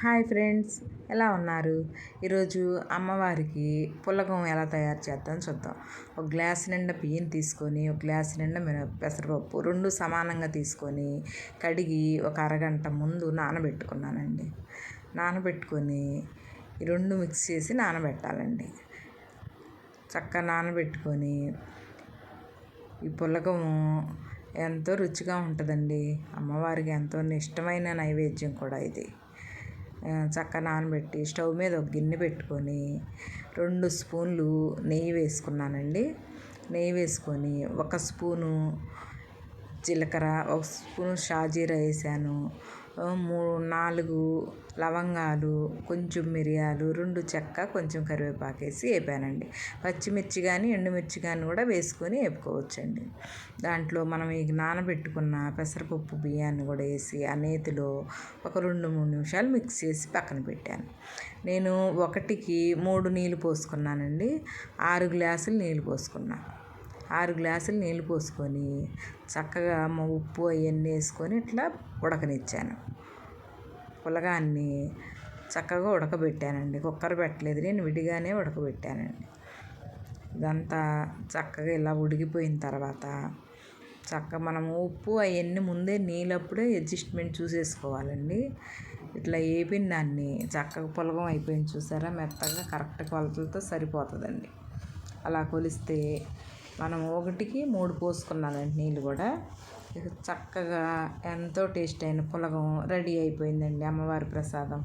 Hi friends ఎలా ఉన్నారు? ఈరోజు అమ్మవారికి పులగం ఎలా తయారు చేద్దాం చూద్దాం. ఒక గ్లాస్ నిండా బియ్యం తీసుకొని ఒక గ్లాస్ నిండా మిన పెసరపప్పు రెండు సమానంగా తీసుకొని కడిగి ఒక అరగంట ముందు నానబెట్టుకున్నానండి. నానబెట్టుకొని రెండు మిక్స్ చేసి నానబెట్టాలండి. చక్కగా నానబెట్టుకొని ఈ పులగము ఎంతో రుచిగా ఉంటుందండి. అమ్మవారికి ఎంతో ఇష్టమైన నైవేద్యం కూడా ఇది. చక్కగా నానబెట్టి స్టవ్ మీద ఒక గిన్నె పెట్టుకొని రెండు స్పూన్లు నెయ్యి వేసుకున్నానండి. నెయ్యి వేసుకొని ఒక స్పూను జీలకర్ర ఒక స్పూన్ షాజీరా వేసాను. మూడు నాలుగు లవంగాలు కొంచెం మిరియాలు రెండు చెక్క కొంచెం కరివేపాకు వేసి వేపానండి. పచ్చిమిర్చి కానీ ఎండుమిర్చి కానీ కూడా వేసుకొని వేపుకోవచ్చండి. దాంట్లో మనం ఈ నానబెట్టుకున్న పెసరపప్పు బియ్యాన్ని కూడా వేసి ఆ నేతిలో ఒక రెండు మూడు నిమిషాలు మిక్స్ చేసి పక్కన పెట్టాను. నేను ఒకటికి మూడు నీళ్ళు పోసుకున్నానండి. ఆరు గ్లాసులు నీళ్ళు పోసుకున్నాను ఆరు గ్లాసులు నీళ్ళు పోసుకొని చక్కగా మా ఉప్పు అవన్నీ వేసుకొని ఇట్లా ఉడకనిచ్చాను. పులగాన్ని చక్కగా ఉడకబెట్టానండి. కుక్కర్ పెట్టలేదు నేను విడిగానే ఉడకబెట్టానండి. ఇదంతా చక్కగా ఇలా ఉడికిపోయిన తర్వాత చక్కగా మనం ఉప్పు అవన్నీ ముందే నీళ్ళప్పుడే అడ్జస్ట్మెంట్ చూసేసుకోవాలండి. ఇట్లా వేపిన దాన్ని చక్కగా పులగం అయిపోయింది చూసారా? మెత్తగా కరెక్ట్ కొలతలతో సరిపోతుందండి. అలా కొలిస్తే మనం ఒకటికి మూడు పోసుకున్నానండి నీళ్ళు కూడా. చక్కగా ఎంతో టేస్ట్ అయిన పులగం రెడీ అయిపోయిందండి అమ్మవారి ప్రసాదం.